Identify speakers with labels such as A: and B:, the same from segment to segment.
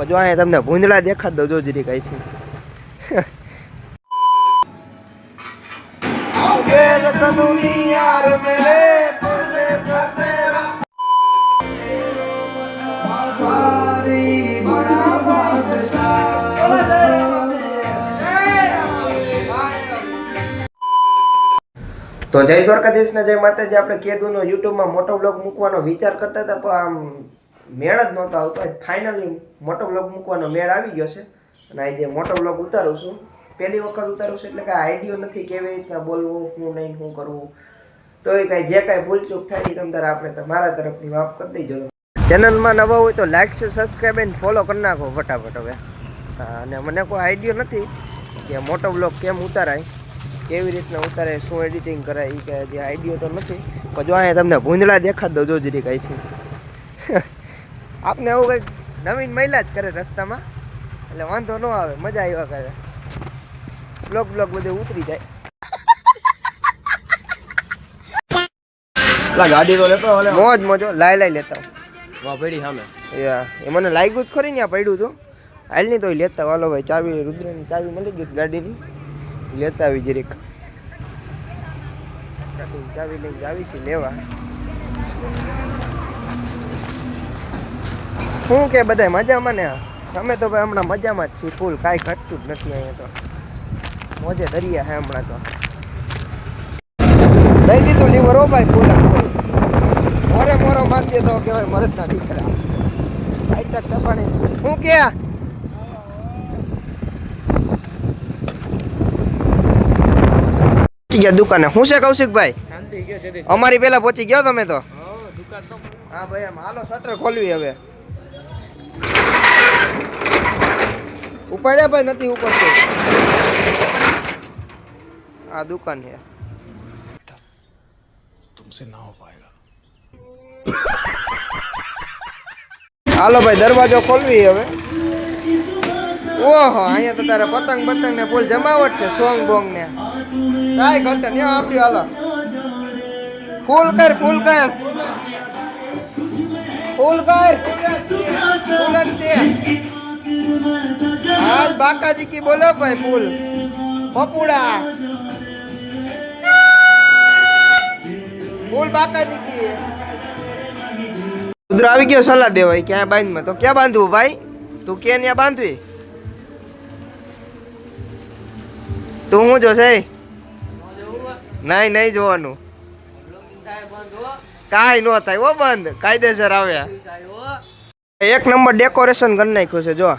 A: પણ તમને ભૂંદડા દેખાડ દઉં જો જરી કઈથી તો જય દ્વારકાધીશના જય માતાજી. આપણે કેદુનો યુટ્યુબમાં મોટો બ્લોગ મૂકવાનો વિચાર કરતા હતા, પણ આમ મેળ જ નહોતો આવતો. ફાઇનલી મોટો બ્લોગ મૂકવાનો મેળ આવી ગયો છે. અને આજે મોટો બ્લોગ ઉતારું છું. પહેલી વખત ઉતારું છું એટલે કાંઈ આઈડિયો નથી કેવી રીતના બોલવું શું નહીં શું કરવું. તો એ કાંઈ જે કાંઈ ભૂલચૂક થાય એ તમ આપણે તમારા તરફથી માફ કરી દેજો. ચેનલમાં નવા હોય તો લાઈક છે સબસ્ક્રાઈબ એન્ડ ફોલો કરી નાખો ફટાફટ હવે. અને મને કોઈ આઈડિયો નથી કે મોટો બ્લોગ કેમ ઉતારાય, કેવી રીતના ઉતારે શું એડિટિંગ કરાય એ કે હજી આઈડિયો તો નથી. પણ જો અહીંયા તમને ભૂંદડા દેખાડ દો જો જરી કાંઈથી આપને એવું કંઈક નવીન મહિલા જ કરે રસ્તામાં. એટલે વાંધો ન આવે મજા આવ્યા કરે. બ્લોક બ્લોક બધું ઉતરી જાય.
B: ગાડી તો લેતો
A: મોજ મોજો લાય લાય લેતા.
B: વાહ પડી સામે.
A: યા એ મને લાગ્યું જ ખરી ને આ પડ્યું હતું હાલ નહીં તોય લેતા હાલો ભાઈ ચાવી રુદ્રની ચાવી મળી ગઈ ગાડીની. લેતા આવી જરીક. ચાવી લઈને છે લેવા. શું કે બધા મજામાં ને? અમે તો ભાઈ હમણાં મજામાં જ છીએ ફૂલ. કાંઈ ઘટતું જ નથી અહીંયા તો. મોજે દરિયા હે હમણાં તો. દઈ દીધું લીવર હો ભાઈ ફૂલ. મોરે મોરો મારી દે તો કહેવાય મરદના દીકરા. આઈટા ટપાણી. શું કે? પહોંચી ગયા દુકાને. શું છે કૌશિકભાઈ? અમારી પેલા પહોંચી ગયો તમે તો?
B: તો
A: હા ભાઈ આમ હાલો શટર ખોલવી હવે. ઉપાડ્યા ભાઈ નથી ઉપડતું આ દુકાન છે
C: तुमसे ना हो पाएगा
A: હાલો ભાઈ દરવાજો ખોલવી હવે ઓહો અહીંયા તો તારે પતંગ પતંગ ને ફૂલ જમાવટ છે સોંગ બોંગ ને કાંઈ ઘટે ને આપ્યું હાલો ફૂલ કર ફૂલ કર ફૂલ કર ફૂલ જ છે આજ બાકાજી કી બોલો ભાઈ ફૂલ પપુડા ફૂલ બાકાજી કી રુદ્ર આવી ગયો સલાહ દેવાય ક્યાં બાંધમાં તો ક્યાં બાંધવું ભાઈ તું કે ત્યાં બાંધવી તું શું જોશે નહીં નહીં જોવાનું કાંઈ નો થાય ઓ બંધ. કાયદેસર આવ્યા એક નંબર ડેકોરેશન કરી નાખ્યું છે, જો.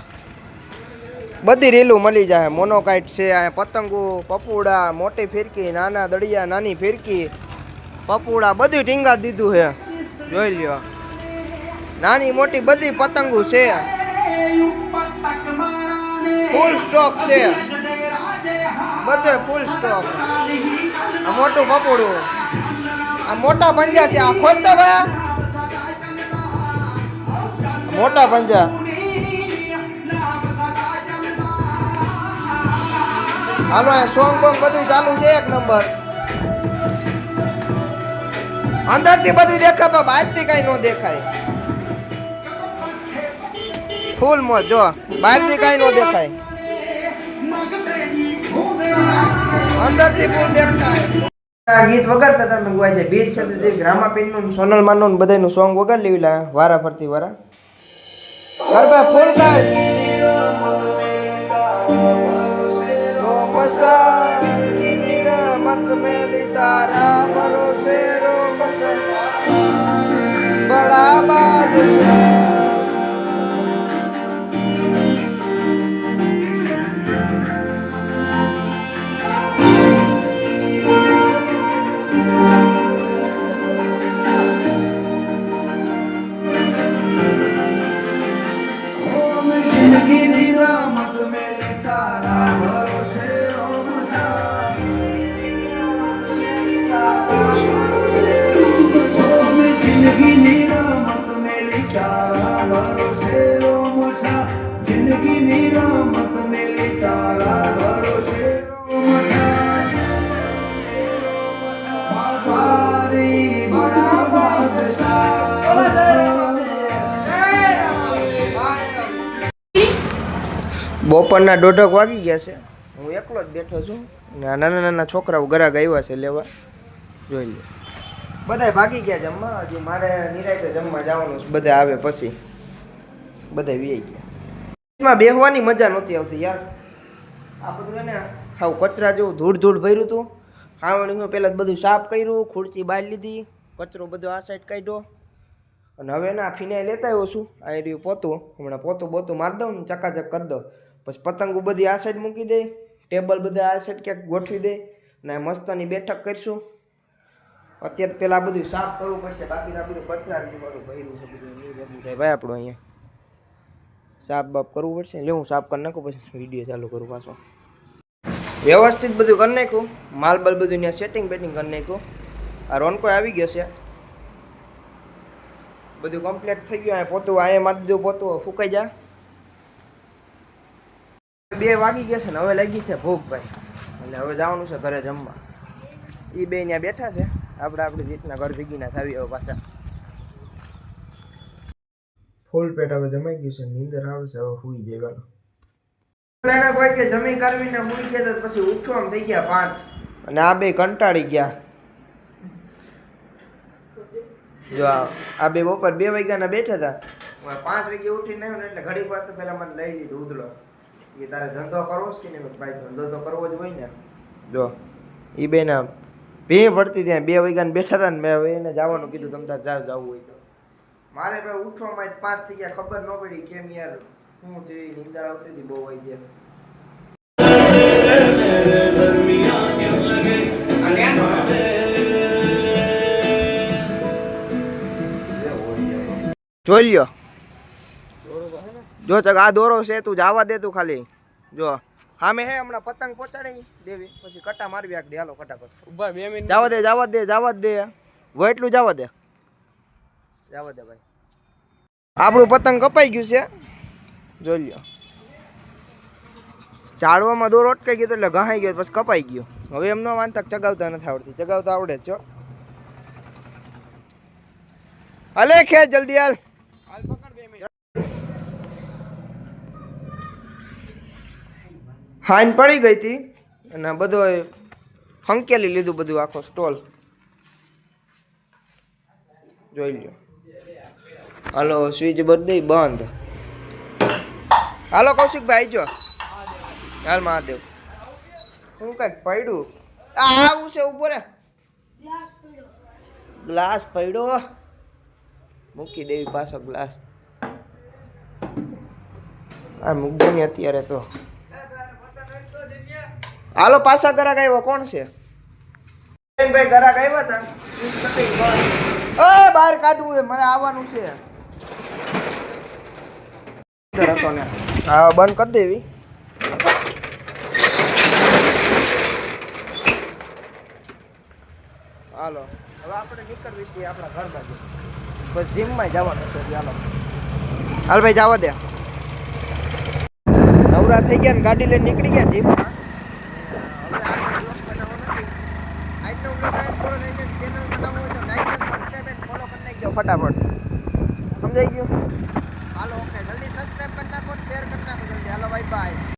A: બધી રીલું મળી જાય. મોનોકાઇટ છે, આ પતંગો, પપુડા, મોટી ફિરકી, નાના દળિયા, નાની ફિરકી, પપુડા, બધું ટીંગા દીધું છે. જોઈ લ્યો. નાની મોટી બધી પતંગો છે. ફૂલ સ્ટોક છે. બધે ફૂલ સ્ટોક મોટું પપોડું. આ મોટા પંજા છે, આ ખોલતો ભાઈ મોટા પંજા. હાલો, આ સોંગ બોંગ બધું ચાલુ છે, એક નંબર. અંદરથી બધું દેખાય, પણ બહારથી કઈ ન દેખાય. ફૂલ મોજ, જો, બહારથી કઈ ન દેખાય. અંદરથી ફૂલ દેખાય. ગીત વગાડતા તમે ગુવાય જાય બીજ છે જે ગ્રામાપીનનું સોનલ માનું બધાનું સોંગ વગાડી લેવી લા, વારા ફરતી વારા. ગરબા ફૂલ કર રોમસા મત મેલી તારા ભરોસે રોમસા બડા બાદશાહ બપોરના દોઢક વાગી ગયા છે. હું એકલો જ બેઠો છું. નાના નાના છોકરાઓ ગરાક આવ્યા છે લેવા. જોઈ લે. બધાય ભાગી ગયા જમવા. હજી મારે નિરાયતે જમવા જવાનું છે. બધા આવે પછી. બધા વી ગયા. એમાં બેહવાની મજા નહોતી આવતી યાર. આ બધું એને હાવ કચરા જેવું ધૂળ ધૂળ ભર્યું હતું ખાવાનું પહેલાં બધું સાફ કર્યું, ખુરચી બહાર લીધી, કચરો બધો આ સાઈડ કાઢ્યો. અને હવે ના ફિનાઇલ લેતા આવ્યો છું. આ રહ્યું પોતું. હમણાં પોતું બોતું મારી દઉં ને ચકાચક કરી દઉં. પછી પતંગો બધી આ સાઈડ મૂકી દે ટેબલ બધા આ સાઈડ ક્યાંક ગોઠવી દે અને મસ્તની બેઠક કરીશું. અત્યારે પેલા બધું સાફ કરવું પડશે, બાકી આ બધું કચરા ભર્યું છે ભાઈ આપણું અહીંયા સાફ બાફ કરવું પડશે. લે હું સાફ કરી નાખું, પછી વીડિયો ચાલુ કરું પાછો. વ્યવસ્થિત બધું કરી નાખ્યું માલ બાલ બધું ત્યાં સેટિંગ બેટિંગ કરી નાખ્યું આ રોનકો આવી ગયો છે. બધું કમ્પ્લીટ થઈ ગયું. આ પોતું અહીંયા મારી દીધું પોતું, ફૂંકાઈ જા. બે વાગી ગયા છે ને હવે લાગી છે ભૂખ ભાઈ. એટલે હવે જવાનું છે ઘરે જમવા. એ બે ત્યાં બેઠા છે. આપણે આપણી રીતના ઘર ભેગી ના થાવી હવે પાછા. ફૂલ પેટ હવે જમાઈ ગયું છે નીંદર આવે છે હવે સુઈ જવાનું ભાઈ કે જમી કરવીને સુઈ ગયા તો પછી ઉઠવામાં થઈ ગયા પાંચ. અને આ બે કંટાળી ગયા. જો આ બે બપોર બે વાગ્યાના બેઠા હતા. પાંચ વાગે ઉઠીને આવ્યો ને એટલે ઘડીક વાર તો પેલા મને લઈ લીધું ઉધડો કે તારે ધંધો કરવો છે કે નહીં? ભાઈ ધંધો તો કરવો જ હોય ને. જો એ બે ના ભીં પડતી ત્યાં બે વાગ્યાને બેઠા હતા ને મેં હવે એને જવાનું કીધું તમ તાર જાવ જવું હોય તો. મારે ભાઈ ઉઠવામાં જ પાંચ થઈ ગયા ખબર ન પડી કેમ યાર હું તે નીંદર આવતી હતી બહુ હોય ગયા જોઈ લ્યો. જો ચક આ દોરો છે તું જવા દે તું ખાલી. જો સામે હે હમણાં પતંગ પહોંચાડી દેવી. પછી કટા મારવી આગળ. હાલો ફટાફટ.
B: ઊભા બે મિનિટ.
A: જવા દે જવા દે જવા દે. એટલું જવા દે. જવા દે ભાઈ. આપણું પતંગ કપાઈ ગયું છે. જોઈ લ્યો. ઝાડવામાં દોર અટકાઈ ગયો એટલે ઘહાઈ ગયો પછી કપાઈ ગયો. હવે એમ ન માનતા ચગાવતા નથી આવડતી. ચગાવતા આવડે છે અલે હાલે ખેંચ જલ્દી હાલ
B: પકડ બે મિનિટ
A: હાઈન પડી ગઈ હતી અને બધો હંકેલી લીધું બધું આખો સ્ટોલ. જોઈ લ્યો. હાલો સ્વિચ બધી બંધ. હાલો, કૌશિકભાઈ જો હાલ મહાદેવ. હું કંઈક પડ્યું? આ આવું છે ઊભો રે. ગ્લાસ પડ્યો. મૂકી દેવી પાછો ગ્લાસ. આ મૂકી અત્યારે તો. હાલો પાછા ગરાક આવ્યો. કોણ છે? ભાઈ ગરાક આવ્યા હતા. ઓય બહાર કાઢવું છે મારે આવવાનું છે. હા બંધ કરી દેવી. હાલો. હવે આપણે નીકળવી છીએ આપણા ઘર બાજુ. બસ જીમમાં જવાનું છે હાલો. હાલ ભાઈ જવા દે. નવરા થઈ ગયા ને ગાડી લઈને નીકળી ગયા જીમમાં. ફટાફટ. સમજાઈ ગયું?